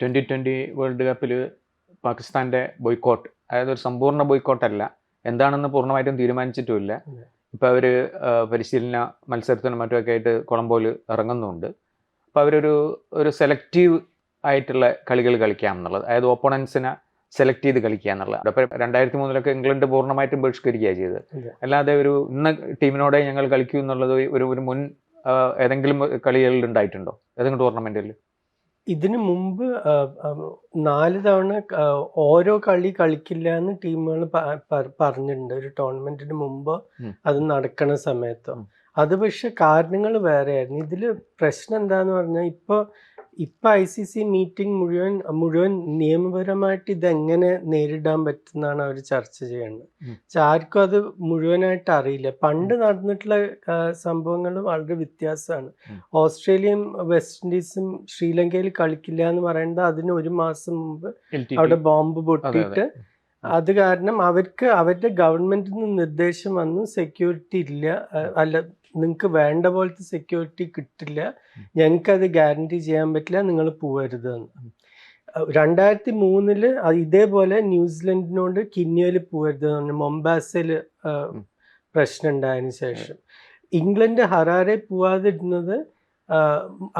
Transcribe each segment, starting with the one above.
Twenty twenty world കപ്പിൽ പാകിസ്ഥാന്റെ boycott. അതായത് ഒരു സമ്പൂർണ ബോയ്ക്കോട്ടല്ല. എന്താണെന്ന് പൂർണമായിട്ടും തീരുമാനിച്ചിട്ടുമില്ല. ഇപ്പം ഇപ്പോൾ അവർ പരിശീലന മത്സരത്തിനും മറ്റുമൊക്കെ ആയിട്ട് കൊളംബോയിൽ ഇറങ്ങുന്നുണ്ട്. അപ്പോൾ അവരൊരു ഒരു സെലക്റ്റീവ് ആയിട്ടുള്ള കളികൾ കളിക്കാം എന്നുള്ളത്. അതായത് ഓപ്പോണൻസിനെ സെലക്ട് ചെയ്ത് കളിക്കുക എന്നുള്ളത്. അപ്പോൾ രണ്ടായിരത്തി മൂന്നിലൊക്കെ ഇംഗ്ലണ്ട് പൂർണമായിട്ടും ബഹിഷ്കരിക്കുകയാണ് ചെയ്തത്. അല്ലാതെ ഒരു ഇന്ന ടീമിനോടെ ഞങ്ങൾ കളിക്കൂ എന്നുള്ളത് ഒരു ഒരു മുൻ ഏതെങ്കിലും കളികളിൽ ഉണ്ടായിട്ടുണ്ടോ? ഏതെങ്കിലും ടൂർണമെന്റിൽ? ഇതിനു മുമ്പ് നാല് തവണ ഓരോ കളി കളിക്കില്ല എന്ന് ടീമുകൾ പറഞ്ഞിട്ടുണ്ട്. ഒരു ടൂർണമെന്റിന് മുമ്പ് അത് നടക്കണ സമയത്തോ. അത് പക്ഷെ കാരണങ്ങൾ വേറെയായിരുന്നു. ഇതിൽ പ്രശ്നം എന്താന്ന് പറഞ്ഞാൽ ഇപ്പോൾ ഇപ്പൊ ഐ സി സി മീറ്റിംഗ് മുഴുവൻ മുഴുവൻ നിയമപരമായിട്ട് ഇതെങ്ങനെ നേരിടാൻ പറ്റുന്നതാണ് അവർ ചർച്ച ചെയ്യുന്നത്. പക്ഷെ ആർക്കും അത് മുഴുവനായിട്ട് അറിയില്ല. പണ്ട് നടന്നിട്ടുള്ള സംഭവങ്ങൾ വളരെ വ്യത്യാസമാണ്. ഓസ്ട്രേലിയയും വെസ്റ്റ് ഇൻഡീസും ശ്രീലങ്കയിൽ കളിക്കില്ല എന്ന് പറയുന്നത് അതിന് ഒരു മാസം മുമ്പ് അവിടെ ബോംബ് പൊട്ടിയിട്ട് അത് കാരണം അവർക്ക് അവരുടെ ഗവൺമെന്റിൽ നിന്ന് നിർദ്ദേശം വന്ന് സെക്യൂരിറ്റി ഇല്ല. അല്ല നിങ്ങൾക്ക് വേണ്ട പോലത്തെ സെക്യൂരിറ്റി കിട്ടില്ല. ഞങ്ങൾക്ക് അത് ഗ്യാരണ്ടി ചെയ്യാൻ പറ്റില്ല നിങ്ങൾ പോവരുത് എന്ന് രണ്ടായിരത്തി മൂന്നിൽ ഇതേപോലെ ന്യൂസിലൻഡിനോട് കിന്നിയയിൽ പോവരുത് എന്ന് പറഞ്ഞു. മൊംബാസയിൽ. പ്രശ്നം ഉണ്ടായതിനു ശേഷം. ഇംഗ്ലണ്ട് ഹറാരെ പോവാതിരുന്നത്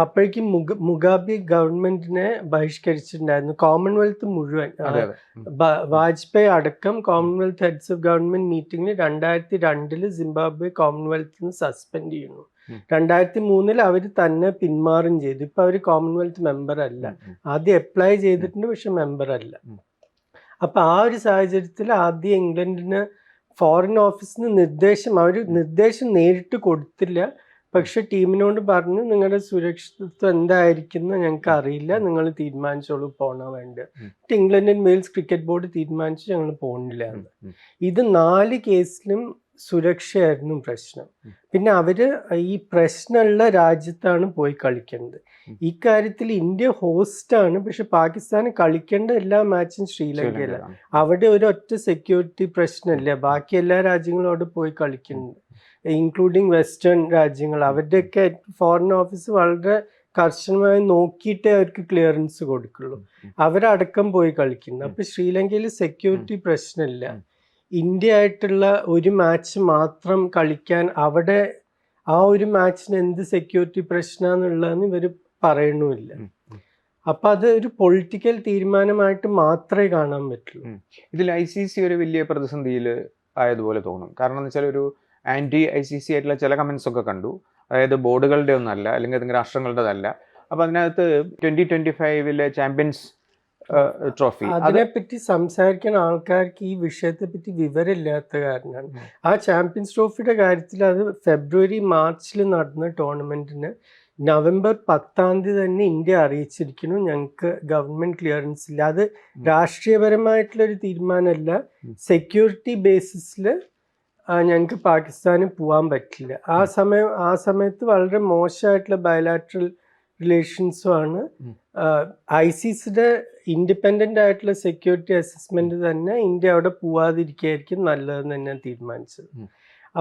അപ്പോഴേക്കും മുഗ മുഗാബി ഗവൺമെന്റിനെ ബഹിഷ്കരിച്ചിട്ടുണ്ടായിരുന്നു. കോമൺവെൽത്ത് മുഴുവൻ. വാജ്പേയി അടക്കം കോമൺവെൽത്ത് ഹെഡ്സ് ഓഫ് ഗവൺമെന്റ് മീറ്റിംഗിൽ രണ്ടായിരത്തി രണ്ടിൽ സിംബാബ്വെ കോമൺവെൽത്ത് നിന്ന് സസ്പെൻഡ് ചെയ്യുന്നു. രണ്ടായിരത്തി മൂന്നിൽ അവർ തന്നെ പിന്മാറും ചെയ്തു. ഇപ്പൊ അവർ കോമൺവെൽത്ത് മെമ്പർ അല്ല. ആദ്യം അപ്ലൈ ചെയ്തിട്ടുണ്ട് പക്ഷെ മെമ്പർ അല്ല. അപ്പൊ ആ ഒരു സാഹചര്യത്തിൽ ആദ്യം ഇംഗ്ലണ്ടിന് ഫോറിൻ ഓഫീസിന് നിർദ്ദേശം അവർ നിർദ്ദേശം നേരിട്ട് കൊടുത്തില്ല. പക്ഷെ ടീമിനോട് പറഞ്ഞു നിങ്ങളുടെ സുരക്ഷിതത്വം എന്തായിരിക്കുന്നു ഞങ്ങൾക്ക് അറിയില്ല. നിങ്ങൾ തീരുമാനിച്ചോളൂ പോണോ വേണ്ട. England and Wales cricket board തീരുമാനിച്ചു ഞങ്ങൾ പോണില്ല എന്ന്. ഇത് നാല് കേസിലും സുരക്ഷയായിരുന്നു പ്രശ്നം. പിന്നെ അവർ ഈ പ്രശ്നമുള്ള രാജ്യത്താണ് പോയി കളിക്കേണ്ടത്. ഇക്കാര്യത്തിൽ ഇന്ത്യ ഹോസ്റ്റാണ് പക്ഷെ പാകിസ്ഥാന് കളിക്കേണ്ട എല്ലാ മാച്ചും ശ്രീലങ്കയിലാണ്. ശ്രീലങ്കയിലാണ്. അവിടെ ഒരു ഒറ്റ സെക്യൂരിറ്റി പ്രശ്നമില്ല. ബാക്കി എല്ലാ രാജ്യങ്ങളും അവിടെ പോയി കളിക്കുന്നുണ്ട്. ഇൻക്ലൂഡിങ് വെസ്റ്റേൺ രാജ്യങ്ങൾ അവരുടെയൊക്കെ ഫോറിൻ ഓഫീസ് വളരെ കർശനമായി നോക്കിയിട്ടേ അവർക്ക് ക്ലിയറൻസ് കൊടുക്കുള്ളൂ. അവരടക്കം പോയി കളിക്കുന്നു. അപ്പൊ ശ്രീലങ്കയിൽ സെക്യൂരിറ്റി പ്രശ്നമില്ല. ഇന്ത്യ ആയിട്ടുള്ള ഒരു മാച്ച് മാത്രം കളിക്കാൻ അവിടെ ആ ഒരു മാച്ചിന് എന്ത് സെക്യൂരിറ്റി പ്രശ്നമാണെന്നുള്ളതെന്ന് ഇവർ പറയണമില്ല. അപ്പൊ അത് ഒരു പൊളിറ്റിക്കൽ തീരുമാനമായിട്ട് മാത്രമേ കാണാൻ പറ്റുള്ളൂ. ഇതിൽ ഐ സി സി ഒരു വലിയ പ്രതിസന്ധിയിൽ ആയതുപോലെ തോന്നും കാരണം എന്ന് വെച്ചാൽ ഒരു ആന്റി ഐ സി സി ആയിട്ടുള്ള ചില കമൻസ് ഒക്കെ കണ്ടു. അതായത് ബോർഡുകളുടെ ഒന്നല്ല അല്ലെങ്കിൽ ഏതെങ്കിലും രാഷ്ട്രങ്ങളുടേതല്ല. അപ്പൊ അതിനകത്ത് ട്വന്റി ട്വന്റി ഫൈവിലെ ചാമ്പ്യൻസ് ട്രോഫി അതിനെ അതിനെപ്പറ്റി സംസാരിക്കുന്ന ആൾക്കാർക്ക് ഈ വിഷയത്തെ പറ്റി വിവരമില്ലാത്ത കാരണമാണ്. ആ ചാമ്പ്യൻസ് ട്രോഫിയുടെ കാര്യത്തിൽ അത് ഫെബ്രുവരി മാർച്ചിൽ നടന്ന ടൂർണമെന്റിന് നവംബർ പത്താം തീയതി തന്നെ ഇന്ത്യ അറിയിച്ചിരിക്കുന്നു. ഞങ്ങൾക്ക് ഗവൺമെന്റ് ക്ലിയറൻസ് ഇല്ല. അത് രാഷ്ട്രീയപരമായിട്ടുള്ള ഒരു തീരുമാനമല്ല. സെക്യൂരിറ്റി ബേസിസിൽ ഞങ്ങൾക്ക് പാകിസ്ഥാനിൽ പോകാൻ പറ്റില്ല. ആ സമയം ആ സമയത്ത് വളരെ മോശമായിട്ടുള്ള ബയലാട്രൽ റിലേഷൻസും ആണ്. സിസിയുടെ ഇൻഡിപെൻഡന്റ് ആയിട്ടുള്ള സെക്യൂരിറ്റി അസസ്മെന്റ് തന്നെ ഇന്ത്യ അവിടെ പോവാതിരിക്കുകയായിരിക്കും നല്ലതെന്ന് തന്നെ തീരുമാനിച്ചത്.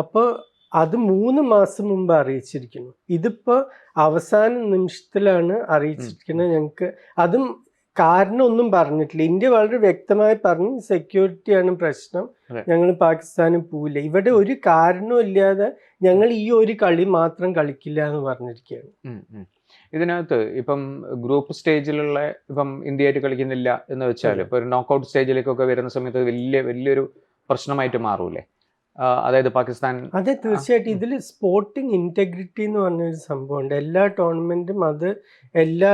അപ്പോൾ അത് മൂന്ന് മാസം മുമ്പ് അറിയിച്ചിരിക്കുന്നു. ഇതിപ്പോൾ അവസാന നിമിഷത്തിലാണ് അറിയിച്ചിരിക്കുന്നത് ഞങ്ങൾക്ക് അതും കാരണം ഒന്നും പറഞ്ഞിട്ടില്ല. ഇന്ത്യ വളരെ വ്യക്തമായി പറഞ്ഞു സെക്യൂരിറ്റിയാണ് പ്രശ്നം. ഞങ്ങൾ പാകിസ്ഥാനും പോവില്ല. ഇവിടെ ഒരു കാരണവും ഇല്ലാതെ ഞങ്ങൾ ഈ ഒരു കളി മാത്രം കളിക്കില്ല എന്ന് പറഞ്ഞിരിക്കുകയാണ്. ഇതിനകത്ത് ഇപ്പം ഗ്രൂപ്പ് സ്റ്റേജിലുള്ള ഇപ്പം ഇന്ത്യയായിട്ട് കളിക്കുന്നില്ല എന്ന് വെച്ചാൽ. ഇപ്പൊ ഒരു നോക്കൗട്ട് സ്റ്റേജിലേക്കൊക്കെ വരുന്ന സമയത്ത് വലിയ വലിയൊരു പ്രശ്നമായിട്ട് മാറൂലേ അതായത് പാകിസ്ഥാൻ അതെ തീർച്ചയായിട്ടും. ഇതിൽ സ്പോർട്ടിംഗ് ഇന്റഗ്രിറ്റി എന്ന് പറഞ്ഞൊരു സംഭവമുണ്ട്. എല്ലാ ടൂർണമെന്റും അത് എല്ലാ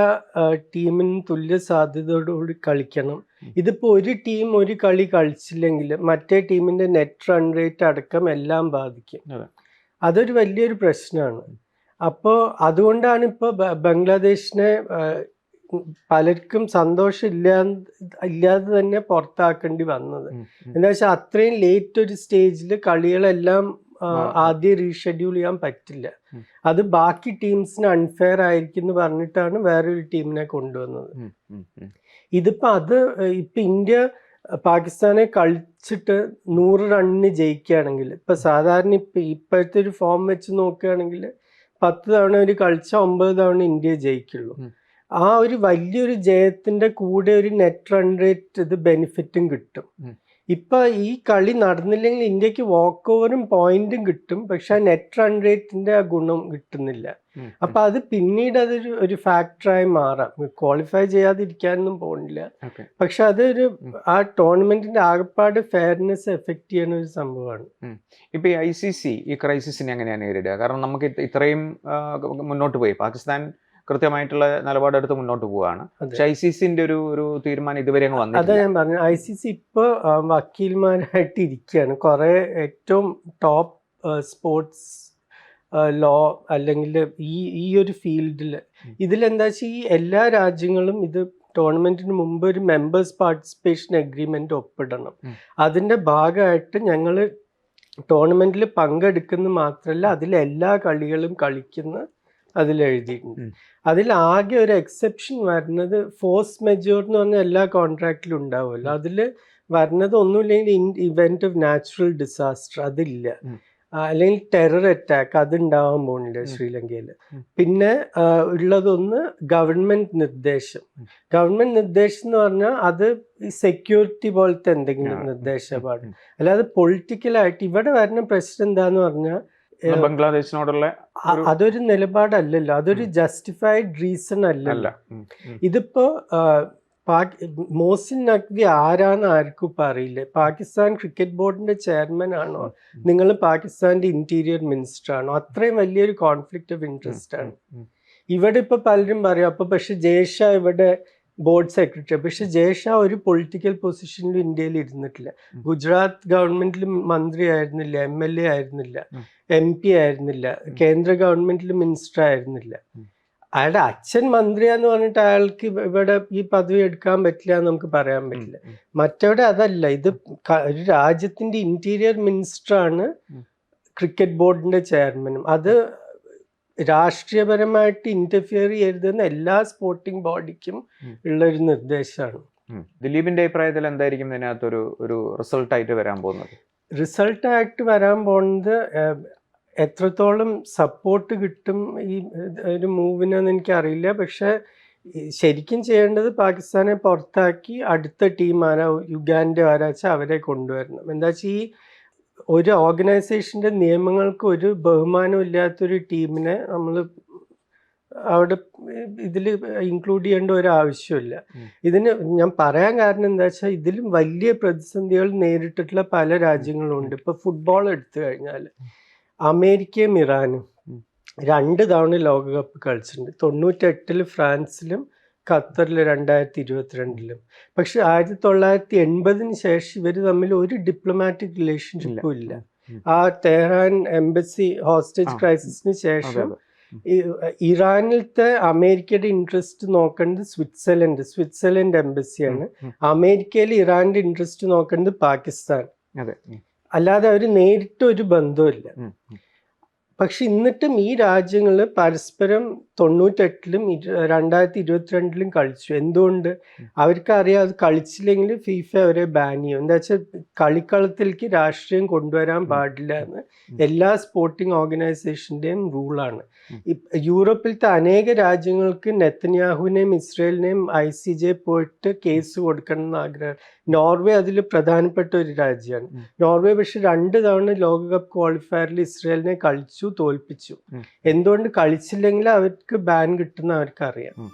ടീമിനും തുല്യ സാധ്യതയോടുകൂടി കളിക്കണം. ഇതിപ്പോൾ ഇതിപ്പോ ഒരു ടീം ഒരു കളി കളിച്ചില്ലെങ്കിൽ മറ്റേ ടീമിന്റെ നെറ്റ് റൺ റേറ്റ് അടക്കം എല്ലാം ബാധിക്കും. അതൊരു വലിയൊരു പ്രശ്നമാണ്. അപ്പോൾ അതുകൊണ്ടാണ് ഇപ്പോൾ ബംഗ്ലാദേശിനെ പലർക്കും സന്തോഷം ഇല്ലാ ഇല്ലാതെ തന്നെ പുറത്താക്കേണ്ടി വന്നത്. എന്താ വെച്ചാൽ അത്രയും ലേറ്റ് ഒരു സ്റ്റേജിൽ കളികളെല്ലാം. ആദ്യം റീഷെഡ്യൂൾ ചെയ്യാൻ പറ്റില്ല അത് ബാക്കി ടീംസിന് അൺഫെയർ ആയിരിക്കും എന്ന് പറഞ്ഞിട്ടാണ് വേറൊരു ടീമിനെ കൊണ്ടുവന്നത്. ഇതിപ്പോ അത് ഇപ്പൊ ഇന്ത്യ പാകിസ്ഥാനെ കളിച്ചിട്ട് നൂറ് റണ്ണിന് ജയിക്കുകയാണെങ്കിൽ ഇപ്പൊ സാധാരണ ഇപ്പൊ ഇപ്പോഴത്തെ ഒരു ഫോം വെച്ച് നോക്കുകയാണെങ്കിൽ പത്ത് തവണ ഒരു കളിച്ച ഒമ്പത് തവണ ഇന്ത്യ ജയിക്കുള്ളൂ. ആ ഒരു വലിയൊരു ജയത്തിന്റെ കൂടെ ഒരു നെറ്റ് റൺ റേറ്റ് ഇത് ബെനിഫിറ്റും കിട്ടും. ഇപ്പൊ ഈ കളി നടന്നില്ലെങ്കിൽ ഇന്ത്യയ്ക്ക് വാക്ക് ഓവറും പോയിന്റും കിട്ടും. പക്ഷെ ആ നെറ്റ് റൺ റേറ്റിന്റെ ആ ഗുണം കിട്ടുന്നില്ല. അപ്പൊ അത് പിന്നീട് അതൊരു ഒരു ഫാക്ടറായി മാറാം. ക്വാളിഫൈ ചെയ്യാതിരിക്കാനൊന്നും Okay. പക്ഷെ അതൊരു ആ ടൂർണമെന്റിന്റെ ആകപ്പാട് ഫെയർനെസ് എഫക്ട് ചെയ്യുന്ന ഒരു സംഭവമാണ്. ഇപ്പൊ ഈ ഐ സി സി ഈ ക്രൈസിസിനെ എങ്ങനെയാണ് നേരിടുക? കാരണം നമുക്ക് ഇത്രയും മുന്നോട്ട് പോയി. പാകിസ്ഥാൻ കൃത്യമായിട്ടുള്ള നിലപാടെടുത്ത് മുന്നോട്ട് പോവുകയാണ്. പക്ഷെ ഐ സി സിന്റെ ഒരു ഒരു തീരുമാനം ഇതുവരെ അങ്ങ് അതാ അതെ ഞാൻ പറഞ്ഞു. ഐ സി സി ഇപ്പോൾ വക്കീൽമാരായിട്ട് ഇരിക്കുകയാണ് കുറേ ഏറ്റവും ടോപ്പ് സ്പോർട്സ് ലോ അല്ലെങ്കിൽ ഈ ഈ ഒരു ഫീൽഡിൽ. ഇതിലെന്താ വെച്ചാൽ ഈ എല്ലാ രാജ്യങ്ങളും ഇത് ടൂർണമെന്റിന് മുമ്പ് ഒരു മെമ്പേഴ്സ് പാർട്ടിസിപ്പേഷൻ അഗ്രിമെന്റ് ഒപ്പിടണം. അതിന്റെ ഭാഗമായിട്ട് ഞങ്ങൾ ടൂർണമെന്റിൽ പങ്കെടുക്കുന്ന മാത്രമല്ല അതിൽ എല്ലാ കളികളും കളിക്കുന്ന അതിൽ എഴുതിയിട്ടുണ്ട് ഉം. അതിൽ ആകെ ഒരു എക്സെപ്ഷൻ വരുന്നത് ഫോഴ്സ് മെജോർ എന്ന് പറഞ്ഞ എല്ലാ കോൺട്രാക്റ്റിലും ഉണ്ടാവുമല്ലോ. അതിൽ വരുന്നത് ഒന്നുമില്ലെങ്കിൽ in event of natural disaster അതില്ല. അല്ലെങ്കിൽ ടെറർ അറ്റാക്ക് അത് ഉണ്ടാവാൻ പോകുന്നില്ല. ശ്രീലങ്കയിൽ പിന്നെ ഉള്ളതൊന്ന് ഗവൺമെന്റ് നിർദ്ദേശം. ഗവൺമെന്റ് നിർദ്ദേശം എന്ന് പറഞ്ഞാൽ അത് ഈ സെക്യൂരിറ്റി പോലത്തെ എന്തെങ്കിലും നിർദ്ദേശമാണ് അല്ലാതെ പൊളിറ്റിക്കലായിട്ട് ഇവിടെ വരുന്ന പ്രശ്നം എന്താന്ന് പറഞ്ഞാൽ ബംഗ്ലാദേശിനോടുള്ള അതൊരു നിലപാടല്ലല്ലോ. അതൊരു ജസ്റ്റിഫൈഡ് റീസൺ അല്ല. അല്ലല്ലോ. ഇതിപ്പോ മോസിൻ നഖ്വി ആരാന്ന് ആർക്കും ഇപ്പൊ അറിയില്ല. പാകിസ്ഥാൻ ക്രിക്കറ്റ് ബോർഡിന്റെ ചെയർമാൻ ആണോ? നിങ്ങൾ പാകിസ്ഥാന്റെ ഇന്റീരിയർ മിനിസ്റ്റർ ആണോ? അത്രയും വലിയൊരു കോൺഫ്ലിക്റ്റ് ഓഫ് ഇൻട്രസ്റ്റ് ആണ്. ഇവിടെ ഇപ്പൊ പലരും പറയും അപ്പൊ പക്ഷെ ജയ്ഷ ഇവിടെ ബോർഡ് സെക്രട്ടറി. പക്ഷെ ജയഷ ഒരു പൊളിറ്റിക്കൽ പൊസിഷനിലും ഇന്ത്യയിൽ ഇരുന്നിട്ടില്ല. ഗുജറാത്ത് ഗവൺമെന്റിൽ മന്ത്രി ആയിരുന്നില്ല എം എൽ എ ആയിരുന്നില്ല. എം പി ആയിരുന്നില്ല കേന്ദ്ര ഗവൺമെന്റിൽ മിനിസ്റ്റർ ആയിരുന്നില്ല. അയാളുടെ അച്ഛൻ മന്ത്രിയാന്ന് പറഞ്ഞിട്ട് അയാൾക്ക് ഇവിടെ ഈ പദവി എടുക്കാൻ പറ്റില്ല എന്ന് നമുക്ക് പറയാൻ പറ്റില്ല. മറ്റവിടെ അതല്ല ഇത് ഒരു രാജ്യത്തിന്റെ ഇന്റീരിയർ മിനിസ്റ്റർ ആണ് ക്രിക്കറ്റ് ബോർഡിന്റെ ചെയർമാനും. അത് രാഷ്ട്രീയപരമായിട്ട് ഇന്റർഫിയർ ചെയ്യരുതെന്ന് എല്ലാ സ്പോർട്ടിംഗ് ബോഡിക്കും. ഉള്ള ഒരു നിർദ്ദേശമാണ്. ദിലീപിന്റെ അഭിപ്രായത്തിൽ എന്തായിരിക്കും ഇതിനകത്തൊരു ഒരു റിസൾട്ട് ആയിട്ട് വരാൻ പോകുന്നത് റിസൾട്ടായിട്ട് വരാൻ പോകുന്നത് എത്രത്തോളം സപ്പോർട്ട് കിട്ടും ഈ ഒരു മൂവിനെന്ന് എനിക്കറിയില്ല പക്ഷെ ശരിക്കും ചെയ്യേണ്ടത് പാകിസ്ഥാനെ പുറത്താക്കി അടുത്ത ടീം ആരാ യുഗാന്റെ ആരാച്ചാൽ അവരെ കൊണ്ടുവരണം എന്താ വെച്ചാൽ ഈ ഒരു ഓർഗനൈസേഷന്റെ നിയമങ്ങൾക്ക് ഒരു ബഹുമാനം ഇല്ലാത്തൊരു ടീമിനെ നമ്മൾ അവിടെ ഇതിൽ ഇൻക്ലൂഡ് ചെയ്യേണ്ട ഒരു ആവശ്യമില്ല. ഇതിന് ഞാൻ പറയാൻ കാരണം എന്താ വെച്ചാൽ ഇതിലും വലിയ പ്രതിസന്ധികൾ നേരിട്ടിട്ടുള്ള പല രാജ്യങ്ങളുണ്ട്. ഉണ്ട് ഇപ്പൊ ഫുട്ബോൾ എടുത്തു കഴിഞ്ഞാൽ അമേരിക്കയും ഇറാനും രണ്ട് തവണ ലോകകപ്പ് കളിച്ചിട്ടുണ്ട്. തൊണ്ണൂറ്റെട്ടിൽ ഫ്രാൻസിലും ഖത്തറിൽ രണ്ടായിരത്തി ഇരുപത്തിരണ്ടിലും പക്ഷെ ആയിരത്തി തൊള്ളായിരത്തി എൺപതിന് ശേഷം ഇവർ തമ്മിൽ ഒരു ഡിപ്ലോമാറ്റിക് റിലേഷൻഷിപ്പും ഇല്ല. ആ തെഹ്റാൻ എംബസി ഹോസ്റ്റേജ് ക്രൈസിന് ക്രൈസിസിന് ശേഷം ഇറാനിലത്തെ അമേരിക്കയുടെ ഇൻട്രസ്റ്റ് നോക്കേണ്ടത് സ്വിറ്റ്സർലൻഡ് സ്വിറ്റ്സർലൻഡ് എംബസിയാണ്. അമേരിക്കയിൽ ഇറാന്റെ ഇൻട്രസ്റ്റ് നോക്കേണ്ടത് പാകിസ്ഥാൻ. അല്ലാതെ അവർ നേരിട്ട് ഒരു ബന്ധമില്ല. പക്ഷെ എന്നിട്ടും ഈ രാജ്യങ്ങൾ പരസ്പരം തൊണ്ണൂറ്റെട്ടിലും രണ്ടായിരത്തി ഇരുപത്തിരണ്ടിലും കളിച്ചു. എന്തുകൊണ്ട്? അവർക്കറിയാം അത് കളിച്ചില്ലെങ്കിൽ ഫീഫ അവരെ ബാൻ ചെയ്യും. എന്താ വെച്ചാൽ കളിക്കളത്തിലേക്ക് രാഷ്ട്രീയം കൊണ്ടുവരാൻ പാടില്ല എന്ന് എല്ലാ സ്പോർട്ടിംഗ് ഓർഗനൈസേഷന്റെയും റൂളാണ്. യൂറോപ്പിലത്തെ അനേക രാജ്യങ്ങൾക്ക് നെത്തന്യാഹുവിനെയും ഇസ്രയേലിനെയും ഐ സി ജെ പോയിട്ട് കേസ് കൊടുക്കണം എന്ന് ആഗ്രഹം. നോർവേ അതിൽ പ്രധാനപ്പെട്ട ഒരു രാജ്യമാണ്. നോർവേ പക്ഷെ രണ്ട് തവണ ലോകകപ്പ് ക്വാളിഫയറിൽ ഇസ്രയേലിനെ കളിച്ചു തോൽപ്പിച്ചു. എന്തുകൊണ്ട് കളിച്ചില്ലെങ്കിൽ അവർക്ക് ബാൻ കിട്ടുന്ന അവർക്ക് അറിയാം.